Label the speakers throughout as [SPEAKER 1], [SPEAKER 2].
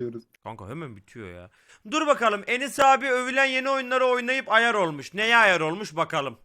[SPEAKER 1] diyoruz.
[SPEAKER 2] Kanka hemen bitiyor ya. Dur bakalım Enis abi övülen yeni oyunları oynayıp ayar olmuş. Neye ayar olmuş bakalım.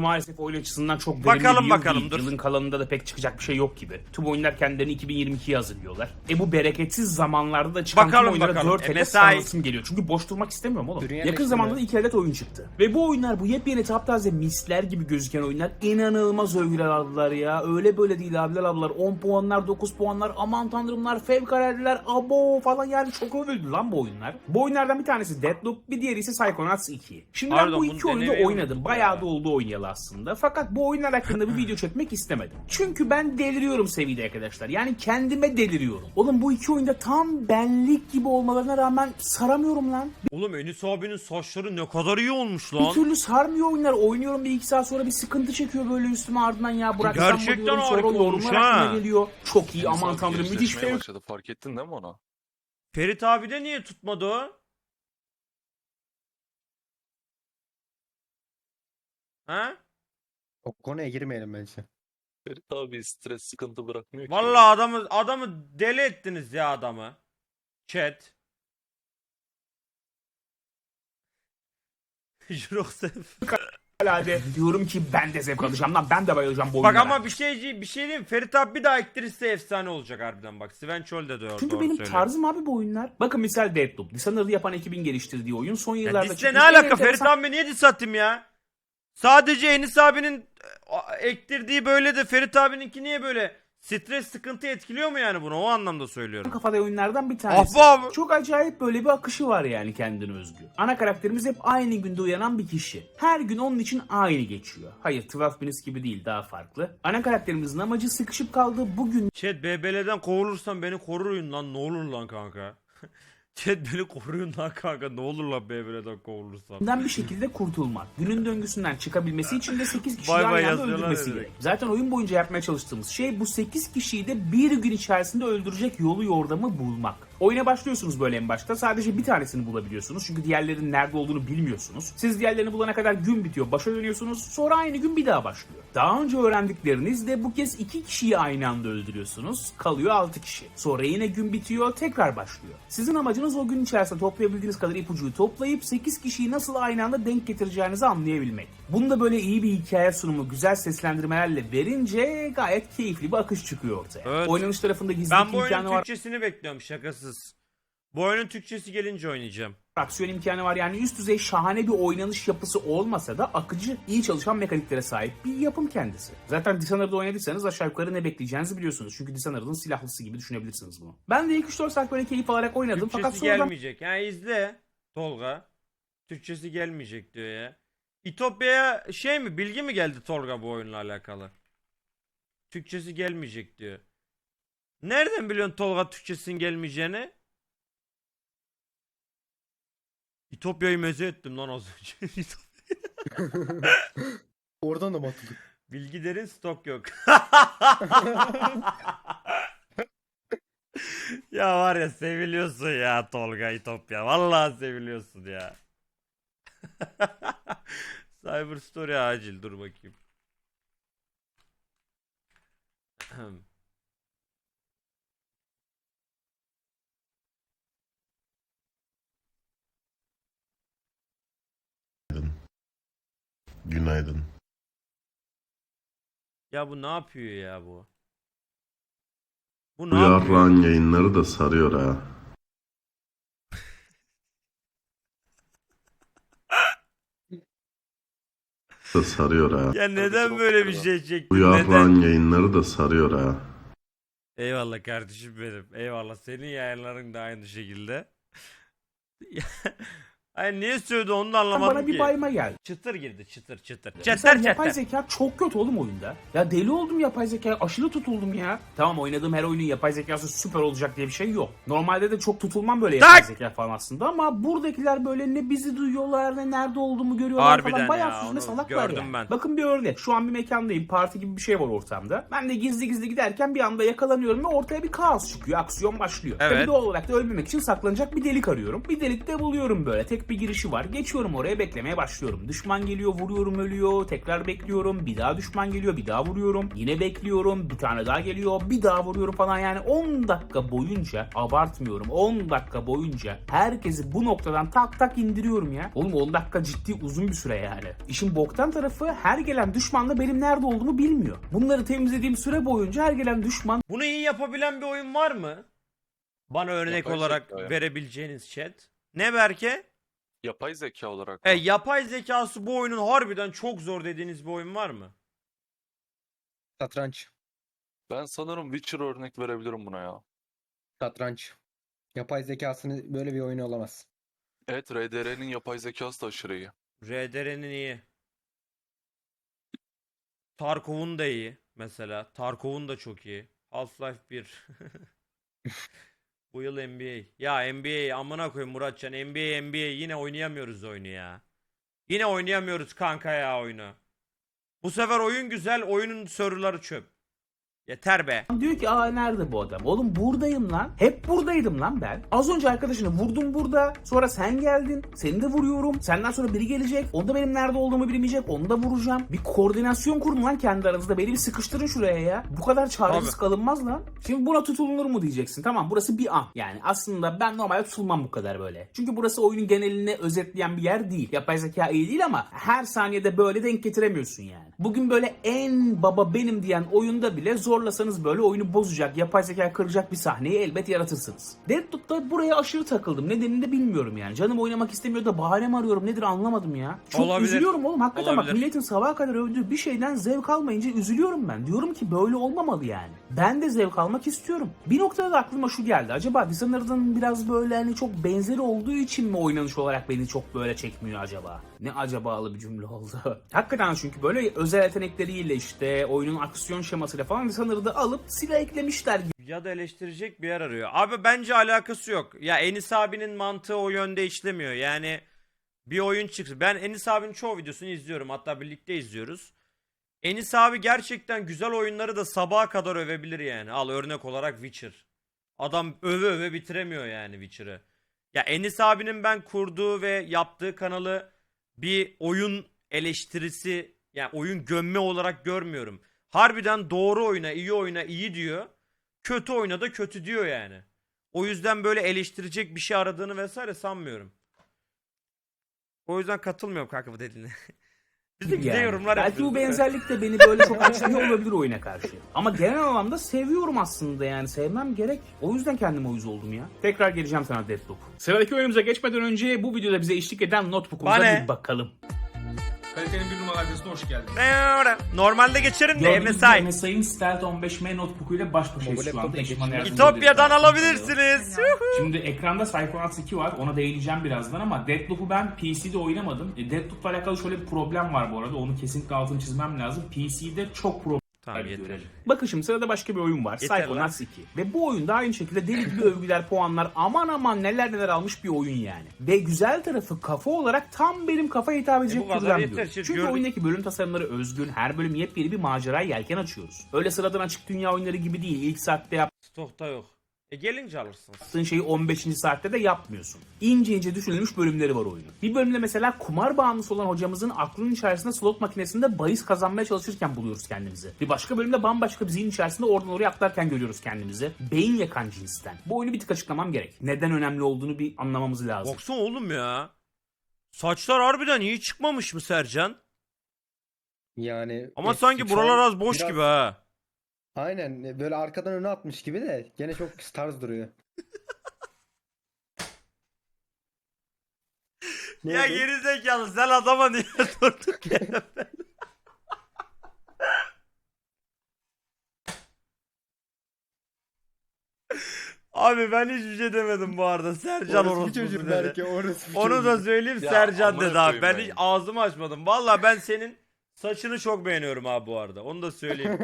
[SPEAKER 3] Maalesef oyun açısından çok verimli
[SPEAKER 2] Bakalım
[SPEAKER 3] bir yıl
[SPEAKER 2] bakalım,
[SPEAKER 3] değil.
[SPEAKER 2] dur.
[SPEAKER 3] Yılın kalanında da pek çıkacak bir şey yok gibi. Tüm oyunlar kendilerini 2022'ye hazırlıyorlar. E bu bereketsiz zamanlarda da çıkan
[SPEAKER 2] Bakalım,
[SPEAKER 3] tüm oyunlara
[SPEAKER 2] bakalım.
[SPEAKER 3] dört ele
[SPEAKER 2] MSI.
[SPEAKER 3] sarılasım geliyor. Çünkü boş durmak istemiyorum oğlum.
[SPEAKER 1] Ürün
[SPEAKER 3] Yakın zamanda da iki adet oyun çıktı. Ve bu oyunlar bu yepyeni taptaze misler gibi gözüken oyunlar inanılmaz övgüler aldılar ya. Öyle böyle değil abiler ablalar. 10 puanlar 9 puanlar aman tanrımlar fevkaladeler abo falan yani çok övüldü lan bu oyunlar. Bu oyunlardan bir tanesi Deadloop bir diğeri ise Psychonauts 2. Şimdi ben
[SPEAKER 2] Pardon,
[SPEAKER 3] bu
[SPEAKER 2] bunu
[SPEAKER 3] iki oyunu
[SPEAKER 2] denemeyi
[SPEAKER 3] oynadım. Bayağı
[SPEAKER 2] ya.
[SPEAKER 3] da oldu oynayalı aslında. Fakat bu oyunlar hakkında bir video çekmek istemedim. Çünkü ben deliriyorum sevgili arkadaşlar. Yani kendime deliriyorum. Oğlum bu iki oyunda tam benlik gibi olmalarına rağmen saramıyorum lan.
[SPEAKER 2] Oğlum Enis abinin saçları ne kadar iyi olmuş
[SPEAKER 3] Bir
[SPEAKER 2] lan.
[SPEAKER 3] türlü sarmıyor oyunlar. Oynuyorum bir iki saat sonra bir sıkıntı çekiyor böyle üstüme ardından ya mı
[SPEAKER 2] Gerçekten
[SPEAKER 3] diyorum. Sonra
[SPEAKER 2] harika olmuş
[SPEAKER 3] yorumlar
[SPEAKER 2] ha.
[SPEAKER 3] geliyor. Çok iyi
[SPEAKER 4] Deniz
[SPEAKER 3] aman tanrım müthiş
[SPEAKER 4] başladı. Fark ettin değil mi onu?
[SPEAKER 2] Ferit abi de niye tutmadı o? Ha?
[SPEAKER 1] O konuya girmeyelim bence.
[SPEAKER 4] Ferit abi stres sıkıntı bırakmıyor ki.
[SPEAKER 2] Vallahi adamı adamı deli ettiniz ya adamı. Chat. Jiroxef.
[SPEAKER 3] Hala de diyorum ki ben de zevk alacağım lan. Ben de bayılacağım bu
[SPEAKER 2] Bak
[SPEAKER 3] oyunlara.
[SPEAKER 2] ama bir şey bir şey diyeyim. Ferit abi bir daha ektirirse efsane olacak harbiden bak. Sven Çöl de diyor.
[SPEAKER 3] Çünkü
[SPEAKER 2] doğru
[SPEAKER 3] benim
[SPEAKER 2] söylüyor.
[SPEAKER 3] tarzım abi bu oyunlar. Bakın misal Deadloop. Dishonored'ı yapan ekibin geliştirdiği oyun son
[SPEAKER 2] Ya
[SPEAKER 3] yıllarda çıkmış
[SPEAKER 2] ne
[SPEAKER 3] en
[SPEAKER 2] alaka
[SPEAKER 3] enteresan
[SPEAKER 2] Ferit abi niye diss atayım ya? Sadece Enis abinin e, ektirdiği böyle de Ferit abininki niye böyle stres sıkıntı etkiliyor mu yani bunu? O anlamda söylüyorum.
[SPEAKER 3] kafada oyunlardan bir tanesi.
[SPEAKER 2] Ah be abi.
[SPEAKER 3] Çok acayip böyle bir akışı var yani kendine özgü. Ana karakterimiz hep aynı günde uyanan bir kişi. Her gün onun için aynı geçiyor. Hayır 12 Minutes gibi değil daha farklı. Ana karakterimizin amacı sıkışıp kaldığı bugün
[SPEAKER 2] Chat BBL'den kovulursan beni koruyun lan ne olur lan kanka. Chat beni koruyun lan kanka ne olur lan BBL'den kovulursam.
[SPEAKER 3] Bundan bir şekilde kurtulmak. Günün döngüsünden çıkabilmesi için de 8 kişiyi
[SPEAKER 2] Bay bay
[SPEAKER 3] aynı anda
[SPEAKER 2] yazıyorlar
[SPEAKER 3] öldürmesi gerek. Zaten oyun boyunca yapmaya çalıştığımız şey bu 8 kişiyi de bir gün içerisinde öldürecek yolu yordamı bulmak. Oyuna başlıyorsunuz böyle en başta. Sadece bir tanesini bulabiliyorsunuz. Çünkü diğerlerinin nerede olduğunu bilmiyorsunuz. Siz diğerlerini bulana kadar gün bitiyor. Başa dönüyorsunuz. Sonra aynı gün bir daha başlıyor. Daha önce öğrendiklerinizle bu kez iki kişiyi aynı anda öldürüyorsunuz. Kalıyor 6 kişi. Sonra yine gün bitiyor. Tekrar başlıyor. Sizin amacınız o gün içerisinde toplayabildiğiniz kadar ipucuyu toplayıp 8 kişiyi nasıl aynı anda denk getireceğinizi anlayabilmek. Bunu da böyle iyi bir hikaye sunumu, güzel seslendirmelerle verince gayet keyifli bir akış çıkıyor ortaya.
[SPEAKER 2] Evet.
[SPEAKER 3] Oynanış tarafında gizli
[SPEAKER 2] Ben bu
[SPEAKER 3] imkanı
[SPEAKER 2] oyunun
[SPEAKER 3] var.
[SPEAKER 2] Türkçesini bekliyorum şakasız. Bu oyunun Türkçesi gelince oynayacağım.
[SPEAKER 3] Aksiyon imkanı var. Yani üst düzey şahane bir oynanış yapısı olmasa da akıcı, iyi çalışan mekaniklere sahip bir yapım kendisi. Zaten Dishonored'da oynadıysanız aşağı yukarı ne bekleyeceğinizi biliyorsunuz. Çünkü Dishonored'ın silahlısı gibi düşünebilirsiniz bunu. Ben de ilk 3-4 saat böyle keyif alarak oynadım. Fakat
[SPEAKER 2] Türkçesi
[SPEAKER 3] sonradan
[SPEAKER 2] gelmeyecek. Yani izle Tolga. Türkçesi gelmeyecek diyor ya. İtopya'ya şey mi bilgi mi geldi Tolga bu oyunla alakalı? Türkçesi gelmeyecek diyor. Nereden biliyorsun Tolga Türkçesinin gelmeyeceğini? İtopya'yı meze ettim lan az önce.
[SPEAKER 1] Oradan da mı atıldık?
[SPEAKER 2] Bilgi derin stok yok. ya var ya seviliyorsun ya Tolga İtopya. Vallahi seviliyorsun ya. Cyber Story acil dur bakayım.
[SPEAKER 5] Günaydın.
[SPEAKER 2] ya bu ne yapıyor ya bu? Bu
[SPEAKER 5] Bu
[SPEAKER 2] ne yapıyor?
[SPEAKER 5] yarrağın yayınları da sarıyor ha. da sarıyor ha.
[SPEAKER 2] Ya neden böyle bir şey
[SPEAKER 5] Bu
[SPEAKER 2] çektin? Neden?
[SPEAKER 5] yarrağın yayınları da sarıyor ha.
[SPEAKER 2] Eyvallah kardeşim benim. Eyvallah. Senin yayınların da aynı şekilde. Ay niye söyledi onu da anlamadım
[SPEAKER 3] bana bir
[SPEAKER 2] ki.
[SPEAKER 3] bayma geldi.
[SPEAKER 2] Çıtır girdi çıtır çıtır.
[SPEAKER 3] Mesela
[SPEAKER 2] Çeter
[SPEAKER 3] yapay zeka çok kötü oğlum oyunda. Ya deli oldum yapay zekaya. Aşırı tutuldum ya. Tamam oynadığım her oyunun yapay zekası süper olacak diye bir şey yok. Normalde de çok tutulmam böyle yapay
[SPEAKER 2] Tak!
[SPEAKER 3] zeka falan aslında ama buradakiler böyle ne bizi duyuyorlar ne nerede olduğumu görüyorlar
[SPEAKER 2] Harbiden
[SPEAKER 3] falan. Bayağı
[SPEAKER 2] ya,
[SPEAKER 3] süzme
[SPEAKER 2] onu
[SPEAKER 3] salaklar
[SPEAKER 2] gördüm
[SPEAKER 3] yani.
[SPEAKER 2] ben.
[SPEAKER 3] Bakın bir örnek. Şu an bir mekandayım. Parti gibi bir şey var ortamda. Ben de gizli gizli giderken bir anda yakalanıyorum ve ortaya bir kaos çıkıyor. Aksiyon başlıyor.
[SPEAKER 2] Evet.
[SPEAKER 3] Tabii doğal olarak da ölmemek için saklanacak bir delik arıyorum. Bir delik de buluyorum böyle. Tek tek bir girişi var. Geçiyorum oraya beklemeye başlıyorum. Düşman geliyor vuruyorum ölüyor. Tekrar bekliyorum. Bir daha düşman geliyor bir daha vuruyorum. Yine bekliyorum. Bir tane daha geliyor. Bir daha vuruyorum falan yani 10 dakika boyunca abartmıyorum 10 dakika boyunca herkesi bu noktadan tak tak indiriyorum ya. Oğlum 10 dakika ciddi uzun bir süre yani. İşin boktan tarafı her gelen düşman da benim nerede olduğumu bilmiyor. Bunları temizlediğim süre boyunca her gelen düşman
[SPEAKER 2] Bunu iyi yapabilen bir oyun var mı? Bana örnek
[SPEAKER 4] Yapay
[SPEAKER 2] olarak
[SPEAKER 4] ya.
[SPEAKER 2] verebileceğiniz chat. Ne Berke?
[SPEAKER 4] Yapay zeka olarak.
[SPEAKER 2] E, yapay zekası bu oyunun harbiden çok zor dediğiniz bir oyun var mı?
[SPEAKER 1] Satranç.
[SPEAKER 4] Ben sanırım Witcher örnek verebilirim buna ya.
[SPEAKER 1] Satranç. Yapay zekasını böyle bir oyun olamaz.
[SPEAKER 4] Evet RDR'nin yapay zekası da aşırı iyi.
[SPEAKER 2] RDR'nin iyi. Tarkov'un da iyi mesela. Tarkov'un da çok iyi. Half-Life 1. Bu yıl NBA. Ya NBA amına koyayım Muratcan. NBA NBA yine oynayamıyoruz oyunu ya. Yine oynayamıyoruz kanka ya oyunu. Bu sefer oyun güzel, oyunun serverları çöp. Yeter be.
[SPEAKER 3] Diyor ki aa nerede bu adam? Oğlum buradayım lan. Hep buradaydım lan ben. Az önce arkadaşını vurdum burada. Sonra sen geldin. Seni de vuruyorum. Senden sonra biri gelecek. O da benim nerede olduğumu bilmeyecek. Onu da vuracağım. Bir koordinasyon kurun lan kendi aranızda. Beni bir sıkıştırın şuraya ya. Bu kadar çaresiz kalınmaz lan. Şimdi buna tutulunur mu diyeceksin. Tamam burası bir an. Yani aslında ben normalde tutulmam bu kadar böyle. Çünkü burası oyunun genelini özetleyen bir yer değil. Yapay zeka iyi değil ama her saniyede böyle denk getiremiyorsun yani. Bugün böyle en baba benim diyen oyunda bile zorlasanız böyle oyunu bozacak, yapay zeka kıracak bir sahneyi elbet yaratırsınız. Deadloop'ta buraya aşırı takıldım. Nedenini de bilmiyorum yani. Canım oynamak istemiyor da bahane mi arıyorum nedir anlamadım ya. Çok
[SPEAKER 2] Olabilir.
[SPEAKER 3] üzülüyorum oğlum. Hakikaten bak
[SPEAKER 2] Olabilir.
[SPEAKER 3] milletin sabaha kadar övdüğü bir şeyden zevk almayınca üzülüyorum ben. Diyorum ki böyle olmamalı yani. Ben de zevk almak istiyorum. Bir noktada da aklıma şu geldi. Acaba Dishonored'ın biraz böyle hani çok benzeri olduğu için mi oynanış olarak beni çok böyle çekmiyor acaba? Ne acabalı bir cümle oldu. Hakikaten çünkü böyle özel yetenekleriyle işte oyunun aksiyon şemasıyla falan Dishonored'ı alıp silah eklemişler
[SPEAKER 2] Ya da eleştirecek bir yer arıyor. Abi bence alakası yok. Ya Enis abinin mantığı o yönde işlemiyor. Yani bir oyun çıksın. Ben Enis abinin çoğu videosunu izliyorum. Hatta birlikte izliyoruz. Enis abi gerçekten güzel oyunları da sabaha kadar övebilir yani. Al örnek olarak Witcher. Adam öve öve bitiremiyor yani Witcher'ı. Ya Enis abinin ben kurduğu ve yaptığı kanalı bir oyun eleştirisi yani oyun gömme olarak görmüyorum. Harbiden doğru oyuna, iyi oyuna iyi diyor. Kötü oyuna da kötü diyor yani. O yüzden böyle eleştirecek bir şey aradığını vesaire sanmıyorum. O yüzden katılmıyorum kanka bu dediğine. Bizimki de
[SPEAKER 3] Yani.
[SPEAKER 2] yorumlar
[SPEAKER 3] Belki bu benzerlik de beni böyle çok açmıyor olabilir oyuna karşı. Ama genel anlamda seviyorum aslında yani. Sevmem gerek. O yüzden kendime uyuz oldum ya. Tekrar geleceğim sana Deathloop. Sıradaki oyunumuza geçmeden önce bu videoda bize eşlik eden notebook'umuza
[SPEAKER 2] Bana
[SPEAKER 3] bir bakalım. Kalitenin bir numaralı adresine hoş geldin.
[SPEAKER 2] Normalde geçerim de
[SPEAKER 3] Gördüğünüz gibi
[SPEAKER 2] MSI.
[SPEAKER 3] MSI'ın Stealth 15M notebook'uyla baş başayız şu anda.
[SPEAKER 1] geçiyor.
[SPEAKER 3] yardımcı
[SPEAKER 2] İtopya'dan
[SPEAKER 3] oluyor.
[SPEAKER 2] alabilirsiniz.
[SPEAKER 3] Şimdi ekranda Psychonauts 2 var. Ona değineceğim birazdan ama Deathloop'u ben PC'de oynamadım. E, Deathloop'la alakalı şöyle bir problem var bu arada. Onu kesinlikle altını çizmem lazım. PC'de çok problem
[SPEAKER 2] Tamam
[SPEAKER 3] Hadi
[SPEAKER 2] yeter.
[SPEAKER 3] görelim. Bakın şimdi sırada başka bir oyun var.
[SPEAKER 2] Yeter lan.
[SPEAKER 3] Psychonauts 2. Ve bu oyunda aynı şekilde deli gibi övgüler, puanlar aman aman neler neler almış bir oyun yani. Ve güzel tarafı kafa olarak tam benim kafa hitap edecek
[SPEAKER 2] E
[SPEAKER 3] türden bir Çünkü
[SPEAKER 2] gördük.
[SPEAKER 3] oyundaki bölüm tasarımları özgün, her bölüm yepyeni bir maceraya yelken açıyoruz. Öyle sıradan açık dünya oyunları gibi değil. İlk saatte
[SPEAKER 2] Stokta yok. E gelince alırsınız.
[SPEAKER 3] yaptığın şeyi 15. saatte de yapmıyorsun. İnce ince düşünülmüş bölümleri var oyunun. Bir bölümde mesela kumar bağımlısı olan hocamızın aklının içerisinde slot makinesinde bahis kazanmaya çalışırken buluyoruz kendimizi. Bir başka bölümde bambaşka bir zihin içerisinde oradan oraya atlarken görüyoruz kendimizi. Beyin yakan cinsten. Bu oyunu bir tık açıklamam gerek. Neden önemli olduğunu bir anlamamız lazım.
[SPEAKER 2] Baksana oğlum ya. Saçlar harbiden iyi çıkmamış mı Sercan?
[SPEAKER 1] Yani
[SPEAKER 2] Ama sanki buralar az boş
[SPEAKER 1] biraz-
[SPEAKER 2] gibi ha.
[SPEAKER 1] Aynen böyle arkadan öne atmış gibi de gene çok tarz duruyor. Ne
[SPEAKER 2] Ya
[SPEAKER 1] oldu?
[SPEAKER 2] geri zekalı sen adama niye durduk ya? Abi ben hiçbir şey demedim bu arada. Sercan
[SPEAKER 1] Orospu
[SPEAKER 2] orospu
[SPEAKER 1] çocuğu
[SPEAKER 2] dedi.
[SPEAKER 1] belki orospu
[SPEAKER 2] Onu da
[SPEAKER 1] çocuğu.
[SPEAKER 2] söyleyeyim
[SPEAKER 4] Ya
[SPEAKER 2] Sercan
[SPEAKER 4] amına
[SPEAKER 2] dedi abi. Ben
[SPEAKER 4] koyayım
[SPEAKER 2] hiç
[SPEAKER 4] ben.
[SPEAKER 2] ağzımı açmadım. Valla ben senin saçını çok beğeniyorum abi bu arada. Onu da söyleyeyim.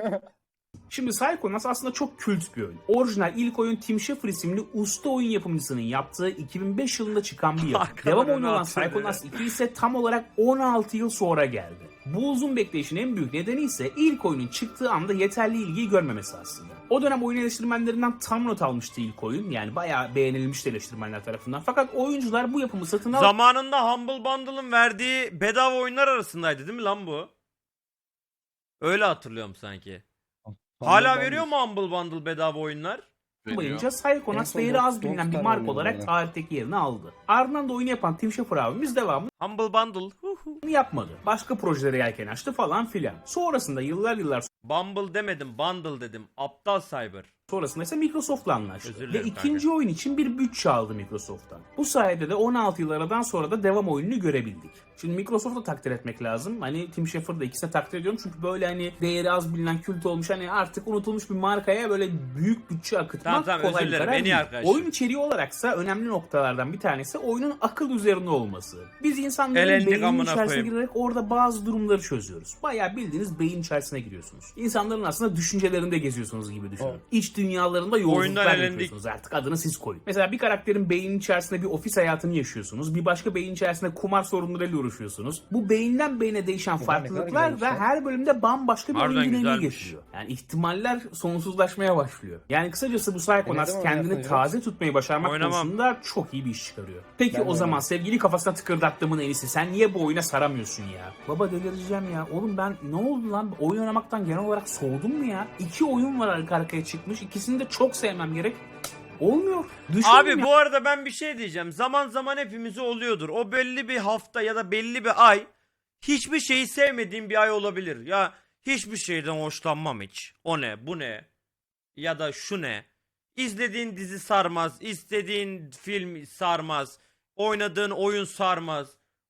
[SPEAKER 3] Şimdi Psychonauts aslında çok kült bir oyun. Orijinal ilk oyun Tim Schafer isimli usta oyun yapımcısının yaptığı 2005 yılında çıkan bir yapım. Devam oyunu olan Psychonauts 2 ise tam olarak 16 yıl sonra geldi. Bu uzun bekleyişin en büyük nedeni ise ilk oyunun çıktığı anda yeterli ilgiyi görmemesi aslında. O dönem oyun eleştirmenlerinden tam not almıştı ilk oyun. Yani bayağı beğenilmişti eleştirmenler tarafından. Fakat oyuncular bu yapımı satın al
[SPEAKER 2] Zamanında Humble Bundle'ın verdiği bedava oyunlar arasındaydı değil mi lan bu? Öyle hatırlıyorum sanki. Hala veriyor mu Humble Bundle bedava oyunlar?
[SPEAKER 3] Boyunca
[SPEAKER 1] En
[SPEAKER 3] Psychonauts
[SPEAKER 1] son
[SPEAKER 3] değeri az
[SPEAKER 1] Don't
[SPEAKER 3] bilinen bir
[SPEAKER 1] Starve
[SPEAKER 3] marka
[SPEAKER 1] oynadım
[SPEAKER 3] olarak
[SPEAKER 1] ben.
[SPEAKER 3] tarihteki yerini aldı. Ardından da oyunu yapan Tim Schafer abimiz devamını
[SPEAKER 2] Humble Bundle. hu hu.
[SPEAKER 3] yapmadı. Başka projelere yelken açtı falan filan. Sonrasında yıllar yıllar
[SPEAKER 2] Bumble demedim, bundle dedim. Aptal cyber.
[SPEAKER 3] Sonrasında ise Microsoft'la anlaştı. Ve ikinci oyun için bir bütçe aldı Microsoft'tan. Bu sayede de 16 yıl aradan sonra da devam oyununu görebildik. Şimdi Microsoft'u takdir etmek lazım. Hani Tim Schafer'ı da ikisine takdir ediyorum. Çünkü böyle hani değeri az bilinen kült olmuş hani artık unutulmuş bir markaya böyle büyük bütçe akıtmak
[SPEAKER 2] Tamam, tamam,
[SPEAKER 3] kolay bir karar değil.
[SPEAKER 2] arkadaşım.
[SPEAKER 3] Oyun içeriği olaraksa önemli noktalardan bir tanesi oyunun akıl üzerine olması. Biz insanların
[SPEAKER 2] Elendik
[SPEAKER 3] beyninin içerisine
[SPEAKER 2] koyayım.
[SPEAKER 3] girerek orada bazı durumları çözüyoruz. Bayağı bildiğiniz beyin içerisine giriyorsunuz. İnsanların aslında düşüncelerinde geziyorsunuz gibi düşünün.
[SPEAKER 1] Evet.
[SPEAKER 3] İç dünyalarında
[SPEAKER 2] elendik.
[SPEAKER 3] yapıyorsunuz artık adını siz koyun. Mesela bir karakterin beyninin içerisinde bir ofis hayatını yaşıyorsunuz. Bir başka beyin içerisinde kumar sorunlarıyla uğraşıyorsunuz. Bu beyinden beyine değişen farklılıklar da
[SPEAKER 1] güzelmiş
[SPEAKER 3] her bölümde bambaşka bir oyun dinamiği getiriyor. Yani ihtimaller sonsuzlaşmaya başlıyor. Yani kısacası bu Psychonauts
[SPEAKER 1] zaman
[SPEAKER 3] kendini taze tutmayı başarmak
[SPEAKER 2] Oynamam.
[SPEAKER 3] konusunda çok iyi bir iş çıkarıyor. Peki
[SPEAKER 1] Ben
[SPEAKER 3] o zaman
[SPEAKER 1] oynamam.
[SPEAKER 3] sevgili kafasına tıkırdattığımın en iyisi sen niye bu oyuna saramıyorsun ya? Baba delireceğim ya. Oğlum ben ne oldu lan? Oyun oynamaktan genel olarak soğudum mu ya? İki oyun var arka arkaya çıkmış. İkisini de çok sevmem gerek. Olmuyor. Düşündüm
[SPEAKER 2] Abi
[SPEAKER 3] ya.
[SPEAKER 2] bu arada ben bir şey diyeceğim. Zaman zaman hepimize oluyordur. O belli bir hafta ya da belli bir ay hiçbir şeyi sevmediğim bir ay olabilir. Ya hiçbir şeyden hoşlanmam hiç. O ne, bu ne? Ya da şu ne? İzlediğin dizi sarmaz, istediğin film sarmaz, oynadığın oyun sarmaz.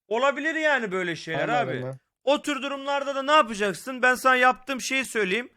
[SPEAKER 2] Olabilir yani böyle şeyler
[SPEAKER 1] Aynen,
[SPEAKER 2] abi.
[SPEAKER 1] aynen.
[SPEAKER 2] O tür durumlarda da ne yapacaksın? Ben sana yaptığım şeyi söyleyeyim.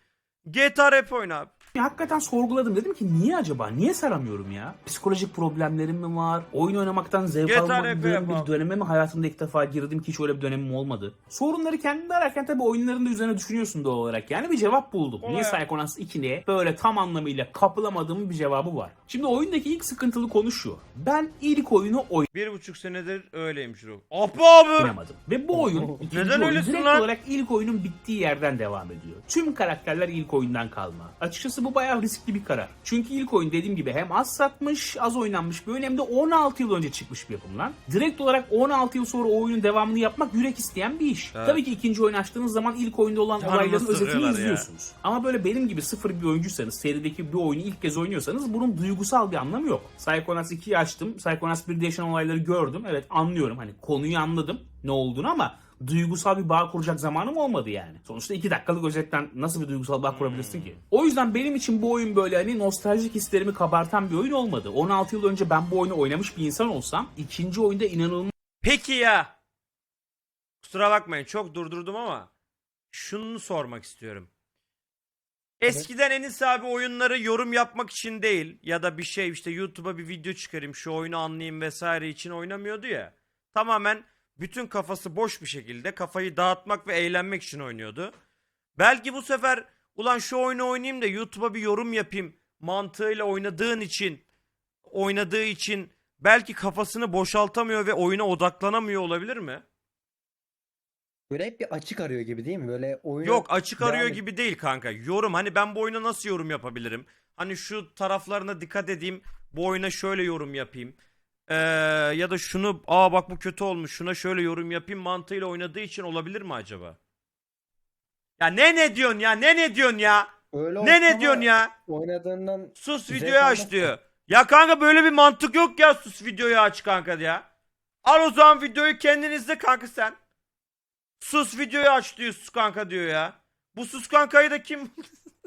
[SPEAKER 2] GTA Rap oyna abi.
[SPEAKER 3] Hakikaten sorguladım. Dedim ki niye acaba? Niye saramıyorum ya? Psikolojik problemlerim mi var? Oyun oynamaktan zevk almadığım bir döneme mi hayatımda ilk defa girdim ki hiç öyle bir dönemim olmadı? Sorunları kendinde ararken tabii oyunların da üzerine düşünüyorsun doğal olarak. Yani bir cevap buldum. Niye
[SPEAKER 2] Olay-
[SPEAKER 3] Psychonauts 2'ne böyle tam anlamıyla kapılamadığımın bir cevabı var. Şimdi oyundaki ilk sıkıntılı konu şu. Ben ilk oyunu
[SPEAKER 2] Bir buçuk senedir öyleymiş Ruh. Abi abi.
[SPEAKER 3] oynamadım. Ve bu oyun ikinci
[SPEAKER 2] Neden
[SPEAKER 3] oyun
[SPEAKER 2] öylesin
[SPEAKER 3] direkt
[SPEAKER 2] lan?
[SPEAKER 3] olarak ilk oyunun bittiği yerden devam ediyor. Tüm karakterler ilk oyundan kalma. Açıkçası bu bayağı riskli bir karar. Çünkü ilk oyun dediğim gibi hem az satmış, az oynanmış bir oyun hem de 16 yıl önce çıkmış bir yapım lan. Direkt olarak 16 yıl sonra o oyunun devamını yapmak yürek isteyen bir iş.
[SPEAKER 2] Evet.
[SPEAKER 3] Tabii ki ikinci oyun açtığınız zaman ilk oyunda olan
[SPEAKER 2] Canımı
[SPEAKER 3] olayların özetini
[SPEAKER 2] ya.
[SPEAKER 3] izliyorsunuz. Ama böyle benim gibi sıfır bir oyuncuysanız, serideki bir oyunu ilk kez oynuyorsanız bunun duygusal bir anlamı yok. Psychonauts 2'yi açtım. Psychonauts 1'de yaşanan olayları gördüm. Evet anlıyorum hani konuyu anladım ne olduğunu ama duygusal bir bağ kuracak zamanım olmadı yani. Sonuçta 2 dakikalık özetten nasıl bir duygusal bağ kurabilirsin ki? O yüzden benim için bu oyun böyle hani nostaljik hislerimi kabartan bir oyun olmadı. 16 yıl önce ben bu oyunu oynamış bir insan olsam ikinci oyunda inanılmaz
[SPEAKER 2] Peki ya. Kusura bakmayın çok durdurdum ama şunu sormak istiyorum. Eskiden Enis abi oyunları yorum yapmak için değil ya da bir şey işte YouTube'a bir video çıkarayım şu oyunu anlayayım vesaire için oynamıyordu ya. Tamamen bütün kafası boş bir şekilde kafayı dağıtmak ve eğlenmek için oynuyordu. Belki bu sefer ulan şu oyunu oynayayım da YouTube'a bir yorum yapayım mantığıyla oynadığın için oynadığı için belki kafasını boşaltamıyor ve oyuna odaklanamıyor olabilir mi?
[SPEAKER 1] Böyle hep bir açık arıyor gibi değil mi? Böyle oyunu
[SPEAKER 2] Yok açık
[SPEAKER 1] devam
[SPEAKER 2] arıyor
[SPEAKER 1] et-
[SPEAKER 2] gibi değil kanka. Yorum hani ben bu oyuna nasıl yorum yapabilirim? Hani şu taraflarına dikkat edeyim. Bu oyuna şöyle yorum yapayım. Ee, ya da şunu aa bak bu kötü olmuş. Şuna şöyle yorum yapayım mantığıyla oynadığı için olabilir mi acaba? Ya ne ne diyorsun ya? Ne ne diyorsun ya?
[SPEAKER 1] Öyle
[SPEAKER 2] Ne ne diyorsun ya?
[SPEAKER 1] Oynadığından
[SPEAKER 2] Sus
[SPEAKER 1] Zevk
[SPEAKER 2] videoyu aç
[SPEAKER 1] almazsın.
[SPEAKER 2] diyor. Ya kanka böyle bir mantık yok ya sus videoyu aç kanka ya. Al o zaman videoyu kendin izle kanka sen. Sus videoyu aç diyor sus kanka diyor ya. Bu sus kankayı da kim?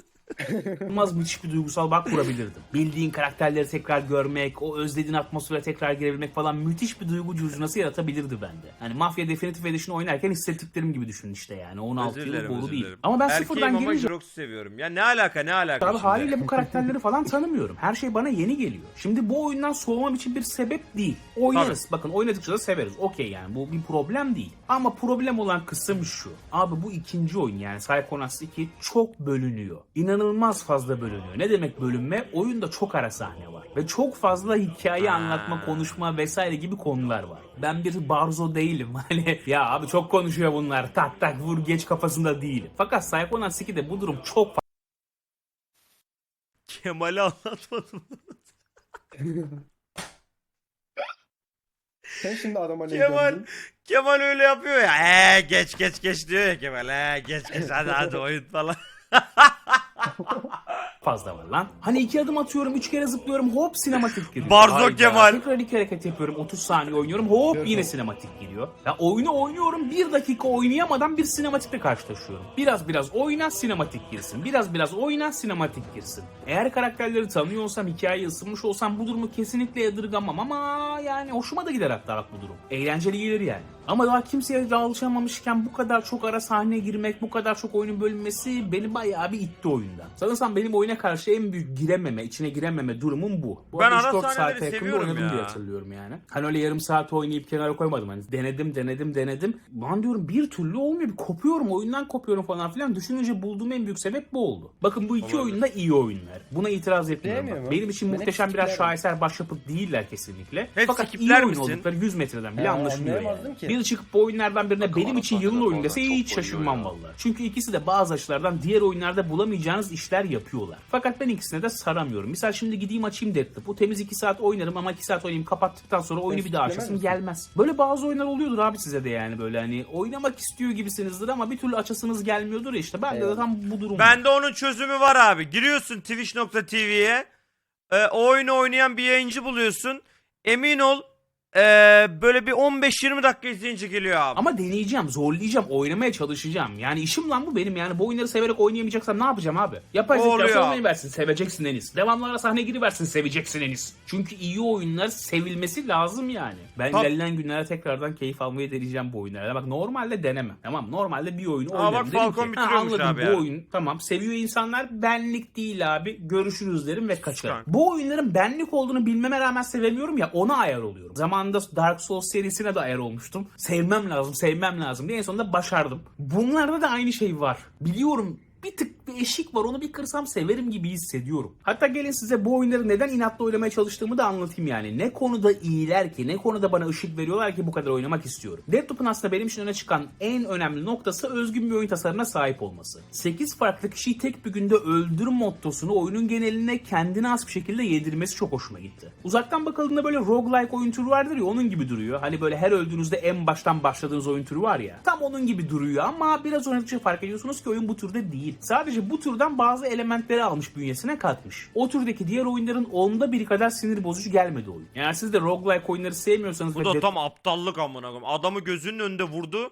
[SPEAKER 3] İnanılmaz müthiş bir duygusal bağ kurabilirdim. Bildiğin karakterleri tekrar görmek, o özlediğin atmosfere tekrar girebilmek falan müthiş bir duygu curcunası yaratabilirdi bende. Hani Mafya Definitive Edition oynarken hissettiklerim gibi düşün işte yani. 16
[SPEAKER 2] Özür
[SPEAKER 3] yıl boru değil. Ama ben
[SPEAKER 2] Erkeğim
[SPEAKER 3] sıfırdan
[SPEAKER 2] ama Jirox'u seviyorum. Ya ne alaka ne alaka
[SPEAKER 3] Abi
[SPEAKER 2] şimdi?
[SPEAKER 3] haliyle bu karakterleri falan tanımıyorum. Her şey bana yeni geliyor. Şimdi bu oyundan soğumam için bir sebep değil. Oynarız. Bakın oynadıkça da severiz. Okey yani bu bir problem değil. Ama problem olan kısım şu. Abi bu ikinci oyun yani Psychonauts 2 çok bölünüyor. İnanılmaz fazla bölünüyor. Ne demek bölünme? Oyunda çok ara sahne var. Ve çok fazla hikaye anlatma, konuşma vesaire gibi konular var. Ben bir barzo değilim. Hani ya abi çok konuşuyor bunlar. Tak tak vur geç kafasında değilim. Fakat Psychonauts 2'de bu durum çok
[SPEAKER 2] Kemal'i anlatmadım.
[SPEAKER 1] Sen şimdi adama ne
[SPEAKER 2] Kemal? Kemal öyle yapıyor ya. Ee, geç geç geç diyor ya Kemal. Ee, geç geç hadi hadi oyun falan.
[SPEAKER 3] fazla var lan. Hani iki adım atıyorum, üç kere zıplıyorum, hop sinematik giriyor.
[SPEAKER 2] Barzo. Kemal.
[SPEAKER 3] Tekrar iki hareket yapıyorum, 30 saniye oynuyorum, hop yine sinematik giriyor. Ya oyunu oynuyorum, bir dakika oynayamadan bir sinematikle karşılaşıyorum. Biraz biraz oyna, sinematik girsin. Biraz biraz oyna, sinematik girsin. Eğer karakterleri tanıyor olsam, hikayeye ısınmış olsam bu durumu kesinlikle yadırgamam ama yani hoşuma da gider hatta bak bu durum. Eğlenceli gelir yani. Ama daha kimseye de alışamamışken bu kadar çok ara sahne girmek, bu kadar çok oyunun bölünmesi beni bayağı bir itti oyundan. Sanırsam benim oyuna karşı en büyük girememe, içine girememe durumum bu. bu
[SPEAKER 2] Ben ara
[SPEAKER 3] 3-4
[SPEAKER 2] sahneleri
[SPEAKER 3] saate yakında
[SPEAKER 2] seviyorum
[SPEAKER 3] oynadım
[SPEAKER 2] ya.
[SPEAKER 3] diye hatırlıyorum yani. Hani öyle yarım saat oynayıp kenara koymadım. Hani denedim, denedim, denedim. Ben diyorum bir türlü olmuyor. Bir kopuyorum, oyundan kopuyorum falan filan. Düşününce bulduğum en büyük sebep bu oldu. Bakın bu iki oyunda iyi oyunlar. Buna itiraz etmiyorum. Benim için
[SPEAKER 1] Ben
[SPEAKER 3] muhteşem birer şaheser başyapıt değiller kesinlikle.
[SPEAKER 2] Hep
[SPEAKER 3] Fakat iyi oyun
[SPEAKER 2] misin?
[SPEAKER 3] oldukları 100 metreden bile
[SPEAKER 1] Ha,
[SPEAKER 3] anlaşılıyor
[SPEAKER 1] anlayamazdım
[SPEAKER 3] yani.
[SPEAKER 1] ki.
[SPEAKER 3] Bir çıkıp bu oyunlardan birine benim için yılın oyunu dese hiç şaşırmam vallahi. Çünkü ikisi de bazı açılardan diğer oyunlarda bulamayacağınız işler yapıyorlar. Fakat ben ikisine de saramıyorum. Misal şimdi gideyim açayım Deathloop'u. Temiz 2 saat oynarım ama 2 saat oynayayım kapattıktan sonra oyunu bir daha açasım gelmez. Böyle bazı oyunlar oluyordur abi size de yani böyle hani oynamak istiyor gibisinizdir ama bir türlü açasınız gelmiyordur ya işte. Ben de tam bu durum.
[SPEAKER 2] Bende onun çözümü var abi. Giriyorsun twitch.tv'ye. E, o oyunu oynayan bir yayıncı buluyorsun. Emin ol e, böyle bir 15-20 dakika izleyince geliyor abi.
[SPEAKER 3] Ama deneyeceğim, zorlayacağım, oynamaya çalışacağım. Yani işim lan bu benim yani. Bu oyunları severek oynayamayacaksam ne yapacağım abi? Yapay zeka
[SPEAKER 2] Oluyor.
[SPEAKER 3] versin, seveceksin Enis. Devamlı ara sahne giriversin, seveceksin Enis. Çünkü iyi oyunlar sevilmesi lazım yani. Ben
[SPEAKER 2] Tab-
[SPEAKER 3] ilerleyen günlerde tekrardan keyif almayı deneyeceğim bu oyunlarda. Bak normalde denemem. Tamam normalde bir oyunu
[SPEAKER 2] Aa,
[SPEAKER 3] oynarım.
[SPEAKER 2] bak
[SPEAKER 3] Derim
[SPEAKER 2] Falcon
[SPEAKER 3] ki,
[SPEAKER 2] bitiriyormuş
[SPEAKER 3] anladım,
[SPEAKER 2] abi
[SPEAKER 3] bu
[SPEAKER 2] ya.
[SPEAKER 3] oyun tamam seviyor insanlar benlik değil abi. Görüşürüz derim ve kaçarım.
[SPEAKER 2] kanka.
[SPEAKER 3] Bu oyunların benlik olduğunu bilmeme rağmen sevemiyorum ya ona ayar oluyorum. Zamanında Dark Souls serisine de ayar olmuştum. Sevmem lazım, sevmem lazım diye en sonunda başardım. Bunlarda da aynı şey var. Biliyorum bir tık bir eşik var onu bir kırsam severim gibi hissediyorum. Hatta gelin size bu oyunları neden inatla oynamaya çalıştığımı da anlatayım yani. Ne konuda iyiler ki, ne konuda bana ışık veriyorlar ki bu kadar oynamak istiyorum. Deathloop'un aslında benim için öne çıkan en önemli noktası özgün bir oyun tasarımına sahip olması. 8 farklı kişiyi tek bir günde öldür mottosunu oyunun geneline kendine has bir şekilde yedirmesi çok hoşuma gitti. Uzaktan bakıldığında böyle roguelike oyun türü vardır ya onun gibi duruyor. Hani böyle her öldüğünüzde en baştan başladığınız oyun türü var ya. Tam onun gibi duruyor ama biraz oynadıkça fark ediyorsunuz ki oyun bu türde değil. Sadece bu türden bazı elementleri almış bünyesine katmış. O türdeki diğer oyunların onda biri kadar sinir bozucu gelmedi oyun. Yani siz de roguelike oyunları sevmiyorsanız
[SPEAKER 2] Bu da tam aptallık amına koyayım. Adamı gözünün önünde vurdu.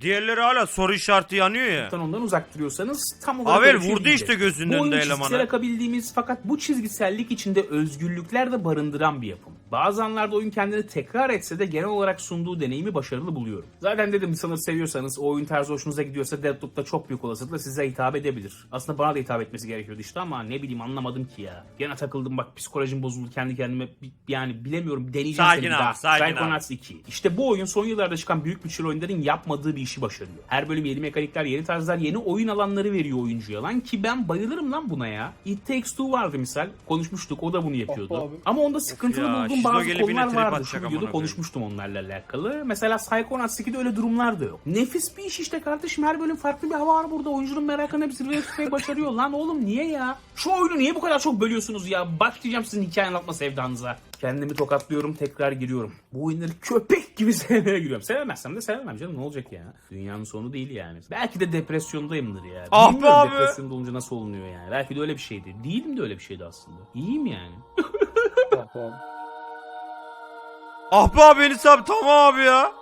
[SPEAKER 2] Diğerleri hala soru işareti yanıyor ya.
[SPEAKER 3] Ondan uzak duruyorsanız tam olarak
[SPEAKER 2] Avel
[SPEAKER 3] şey
[SPEAKER 2] vurdu
[SPEAKER 3] değil.
[SPEAKER 2] işte gözünün
[SPEAKER 3] Bu oyun
[SPEAKER 2] önünde
[SPEAKER 3] çizgisel
[SPEAKER 2] elemanı.
[SPEAKER 3] akabildiğimiz fakat bu çizgisellik içinde özgürlükler de barındıran bir yapım. Bazı anlarda oyun kendini tekrar etse de genel olarak sunduğu deneyimi başarılı buluyorum. Zaten dedim sanır seviyorsanız o oyun tarzı hoşunuza gidiyorsa Deathloop'ta çok büyük olasılıkla size hitap edebilir. Aslında bana da hitap etmesi gerekiyordu işte ama ne bileyim anlamadım ki ya. Gene takıldım bak psikolojim bozuldu kendi kendime yani bilemiyorum deneyeceğim
[SPEAKER 2] Sakin
[SPEAKER 3] seni
[SPEAKER 2] abi,
[SPEAKER 3] daha.
[SPEAKER 2] sakin abi.
[SPEAKER 3] Psychonauts 2. İşte bu oyun son yıllarda çıkan büyük bütçeli oyunların yapmadığı bir işi başarıyor. Her bölüm yeni mekanikler, yeni tarzlar, yeni oyun alanları veriyor oyuncuya lan ki ben bayılırım lan buna ya. It Takes Two vardı misal. Konuşmuştuk o da bunu yapıyordu.
[SPEAKER 1] Oh.
[SPEAKER 3] Ama onda sıkıntılı
[SPEAKER 2] ya, Şizo
[SPEAKER 3] bazı konular
[SPEAKER 2] trip
[SPEAKER 3] vardı.
[SPEAKER 2] atacak
[SPEAKER 3] Şu videoda konuşmuştum onlarla alakalı. Mesela Psychonauts 2'de öyle durumlar da yok. Nefis bir iş işte kardeşim. Her bölüm farklı bir hava var burada. Oyuncunun merakını hep zirveye tutmayı başarıyor. Lan oğlum niye ya? Şu oyunu niye bu kadar çok bölüyorsunuz ya? Başlayacağım sizin hikaye anlatma sevdanıza. Kendimi tokatlıyorum tekrar giriyorum. Bu oyunları köpek gibi sevmeye giriyorum. Sevemezsem de sevemem canım ne olacak ya? Dünyanın sonu değil yani. Belki de depresyondayımdır ya.
[SPEAKER 2] Ah be
[SPEAKER 3] Bilmiyorum
[SPEAKER 2] abi.
[SPEAKER 3] depresyonda olunca nasıl olunuyor yani. Belki de öyle bir şeydi. Değilim de öyle bir şeydi aslında. İyiyim yani.
[SPEAKER 2] Ah, be abi Enis abi tamam abi ya.